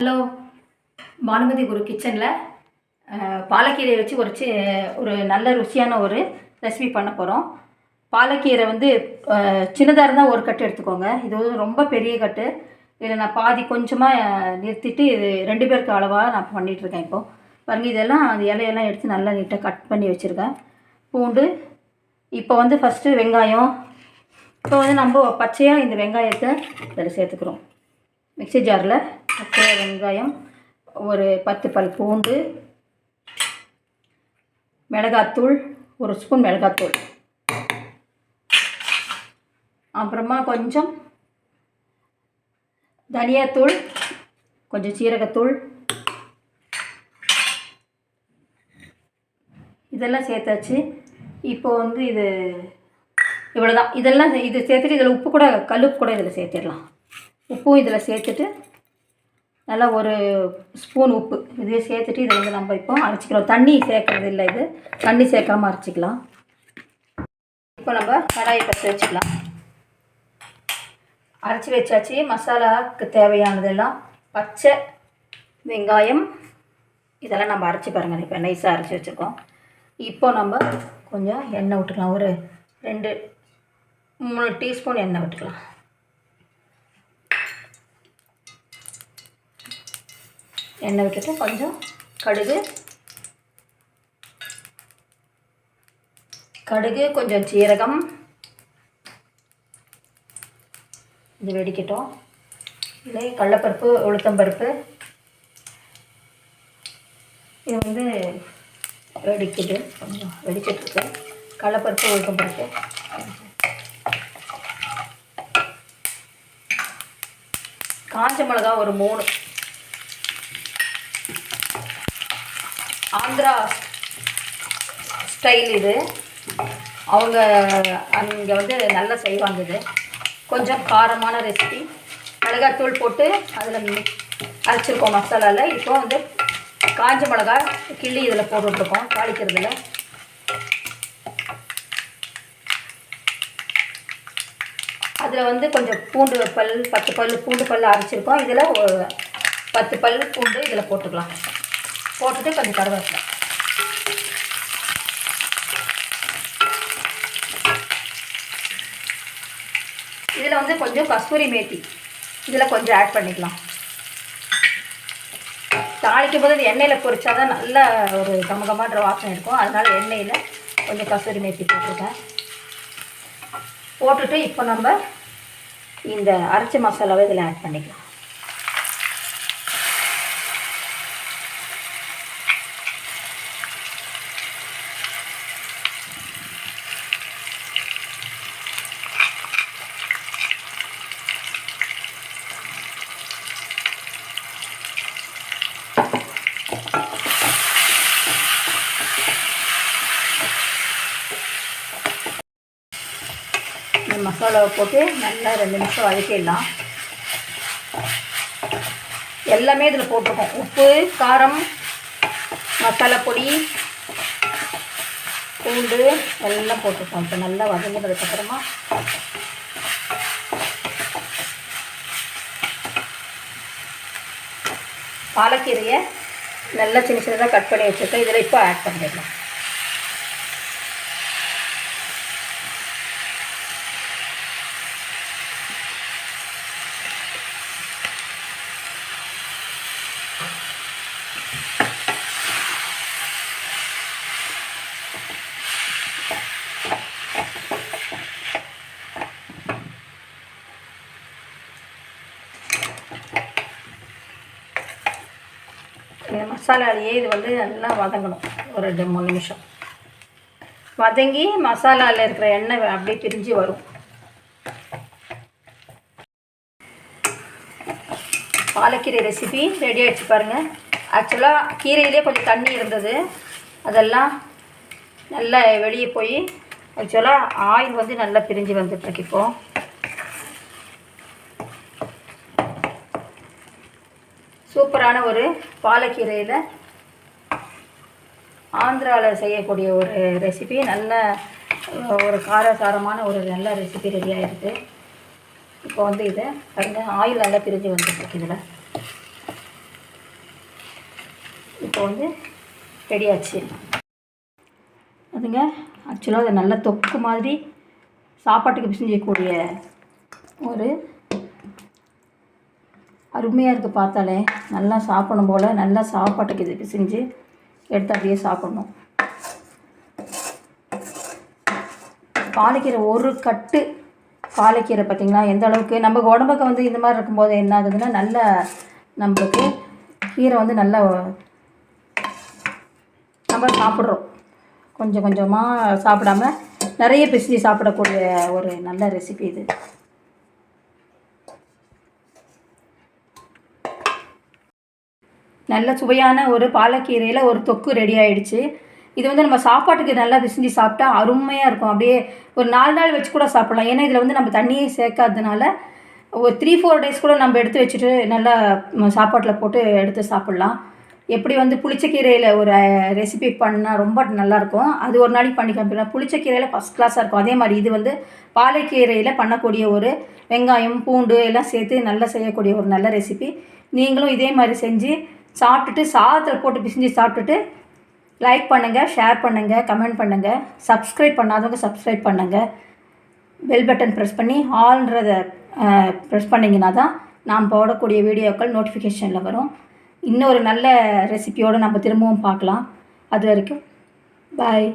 Hello Bhanumathi குரு கிச்சனில் பாலக்கீரையை வச்சு ஒரு சி ஒரு நல்ல ருசியான ஒரு ரெசிபி பண்ண போகிறோம் பாலக்கீரை வந்து சின்னதாக இருந்தால் ஒரு கட்டு எடுத்துக்கோங்க. இது வந்து ரொம்ப பெரிய கட்டு. இதில் நான் பாதி கொஞ்சமாக நிறுத்திட்டு இது ரெண்டு பேருக்கு அளவாக நான் பண்ணிகிட்ருக்கேன் இப்போது பாருங்கள் இதெல்லாம் அந்த இலையெல்லாம் எடுத்து நல்லா நீட்டாக கட் பண்ணி வச்சுருக்கேன். பூண்டு. இப்போ வந்து ஃபஸ்ட்டு வெங்காயம். இப்போ வந்து நம்ம பச்சையாக இந்த வெங்காயத்தை இதில் சேர்த்துக்கிறோம். மிக்ஸி ஜாரில். பச்சை வெங்காயம் ஒரு பத்து பல் பூண்டு மிளகாத்தூள் ஒரு ஸ்பூன் மிளகாத்தூள். அப்புறமா கொஞ்சம் தனியாத்தூள் கொஞ்சம் சீரகத்தூள். இதெல்லாம் சேர்த்தாச்சு. இப்போ வந்து இது இவ்வளோதான் இதெல்லாம் இது சேர்த்துட்டு இதில் உப்பு கூட கல்லுப்பு கூட இதில் சேர்த்திடலாம். உப்பும் இதில் சேர்த்துட்டு நல்லா ஒரு ஸ்பூன் உப்பு இதுவே சேர்த்துட்டு இதை வந்து நம்ம இப்போ அரைச்சிக்கிறோம். தண்ணி சேர்க்கறது இல்லை இது. தண்ணி சேர்க்காம அரைச்சிக்கலாம். இப்போ நம்ம கடாயை பற்றி வச்சுக்கலாம். அரைச்சி வச்சாச்சு. மசாலாவுக்கு தேவையானதெல்லாம் பச்சை வெங்காயம் இதெல்லாம் நம்ம அரைச்சி பாருங்கள் இப்போ நைஸாக அரைச்சி வச்சுருக்கோம். இப்போ நம்ம கொஞ்சம் எண்ணெய் விட்டுக்கலாம். ஒரு ரெண்டு மூணு டீஸ்பூன் எண்ணெய் விட்டுக்கலாம். எண்ணெய் விட்டுட்டு கொஞ்சம் கடுகு. கடுகு கொஞ்சம் சீரகம் இது வெடிக்கட்டும். இல்லை கடலப்பருப்பு உளுத்தம்பருப்பு. இது வந்து வெடிக்குது. கொஞ்சம் வெடிச்சிட்ருக்கு. கடலப்பருப்பு உளுத்தம்பருப்பு. காஞ்ச மிளகா ஒரு மூணு. ஆந்திரா ஸ்டைல் இது. அவங்க அங்கே வந்து நல்லா செய்வாங்க இது. கொஞ்சம் காரமான ரெசிபி மிளகாத்தூள் போட்டு அதில் அரைச்சிருக்கோம் மசாலாவில் இப்போ வந்து காஞ்ச மிளகா கிள்ளி இதில் போட்டுட்ருக்கோம் தாளிக்கிறதுல. அதில் வந்து கொஞ்சம் பூண்டு பல் பத்து பல் பூண்டு பல் அரைச்சிருக்கோம். இதில் ஒரு பத்து பல் பூண்டு இதில் போட்டுக்கலாம். போட்டுட்டு கொஞ்சம் கருவேப்பிலை. இதில் வந்து கொஞ்சம் கஸ்தூரி மேத்தி. இதில் கொஞ்சம் ஆட் பண்ணிக்கலாம். தாளிக்கும் போது இது எண்ணெயில் பொரிச்சா தான் நல்ல ஒரு கமகமான்ற வாசனை இருக்கும். அதனால் எண்ணெயில் கொஞ்சம் கஸ்தூரி மேத்தி போட்டிருக்கேன். போட்டுட்டு இப்போ நம்ம இந்த அரைச்ச மசாலாவை இதில் ஆட் பண்ணிக்கலாம். இந்த மசாலாவை போட்டு நல்லா ரெண்டு நிமிஷம் வதக்கிடலாம். எல்லாமே இதில் போட்டிருக்கோம் உப்பு காரம் மசாலா பொடி பூண்டு எல்லாம் போட்டிருக்கோம் இப்போ நல்லா வதங்கினதுக்கப்புறமா பாலக்கீரையை நல்லா சின்ன சின்னதாக கட் பண்ணி வச்சுருக்கேன். இதில் இப்போ ஆட் பண்ணிடலாம் இந்த மசாலாலேயே இது வந்து நல்லா வதங்கணும். ஒரு ரெண்டு மூணு நிமிஷம். வதங்கி மசாலாவில் இருக்கிற எண்ணெய் அப்படியே பிரிஞ்சு வரும். பாலக்கீரை ரெசிபி ரெடி ஆகிடுச்சு பாருங்கள் ஆக்சுவலாக கீரையிலே கொஞ்சம் தண்ணி இருந்தது. அதெல்லாம் நல்லா வெளியே போய் ஆக்சுவலாக ஆயில் வந்து நல்லா பிரிஞ்சு வந்துட்டுருக்கு இப்போது சூப்பரான ஒரு பாலக்கீரையில் ஆந்திராவில் செய்யக்கூடிய ஒரு ரெசிபி நல்ல ஒரு காரசாரமான ஒரு நல்ல ரெசிபி ரெடி ஆகிருக்கு இப்போ வந்து இதை பாருங்க ஆயில் நல்லா பிரிஞ்சு வந்துட்டுருக்கு இதில். இப்போ வந்து ரெடியாச்சு அதுங்க ஆக்சுவலாக அது நல்ல தொக்கு மாதிரி சாப்பாட்டுக்கு பிசைஞ்சக்கூடிய ஒரு அருமையாக இருக்குது பார்த்தாலே. நல்லா சாப்பிடணும் போல் நல்லா சாப்பாட்டுக்கு இது செஞ்சு எடுத்து அப்படியே சாப்பிட்ணும். பாலைக்கீரை ஒரு கட்டு பாலைக்கீரை பார்த்திங்களா? எந்த அளவுக்கு? நம்ம உடம்புக்கு வந்து இந்த மாதிரி இருக்கும்போது என்ன ஆகுதுன்னா நல்ல நம்மளுக்கு கீரை வந்து நல்லா நம்ம சாப்பிட்றோம். கொஞ்சம் கொஞ்சமாக சாப்பிடாம நிறைய பிசிஞ்சு சாப்பிடக்கூடிய ஒரு நல்ல ரெசிபி இது. நல்ல சுவையான ஒரு பாலக்கீரையில் ஒரு தொக்கு ரெடி ஆயிடுச்சு. இது வந்து நம்ம சாப்பாட்டுக்கு நல்லா பிசிஞ்சு சாப்பிட்டா அருமையாக இருக்கும். அப்படியே ஒரு நாலு நாள் வச்சு கூட சாப்பிட்லாம். ஏன்னா இதில் வந்து நம்ம தண்ணியே சேர்க்காததுனால ஒரு த்ரீ ஃபோர் டேஸ் கூட நம்ம எடுத்து வச்சுட்டு நல்லா சாப்பாட்டில் போட்டு எடுத்து சாப்பிட்லாம். எப்படி வந்து புளிச்சக்கீரையில் ஒரு ரெசிபி பண்ணால் ரொம்ப நல்லாயிருக்கும் அது ஒரு நாளைக்கு பண்ணி காமிக்கிறேன். புளிச்சக்கீரையில் ஃபஸ்ட் கிளாஸாக இருக்கும். அதே மாதிரி இது வந்து பாலைக்கீரையில் பண்ணக்கூடிய ஒரு வெங்காயம் பூண்டு எல்லாம் சேர்த்து நல்லா செய்யக்கூடிய ஒரு நல்ல ரெசிபி நீங்களும் இதே மாதிரி செஞ்சு சாப்பிட்டுட்டு சாதத்தில் போட்டு பிசிஞ்சு சாப்பிட்டுட்டு லைக் பண்ணுங்கள் ஷேர் பண்ணுங்கள் கமெண்ட் பண்ணுங்கள் சப்ஸ்கிரைப் பண்ணாதவங்க சப்ஸ்கிரைப் பண்ணுங்கள் பெல் பட்டன் ப்ரெஸ் பண்ணி ஆல்ன்றதை ப்ரெஸ் பண்ணிங்கன்னா தான் நாம் போடக்கூடிய வீடியோக்கள் நோட்டிஃபிகேஷனில் வரும். இன்னொரு நல்ல ரெசிபியோடு நம்ம திரும்பவும் பார்க்கலாம். அது வரைக்கும் பாய்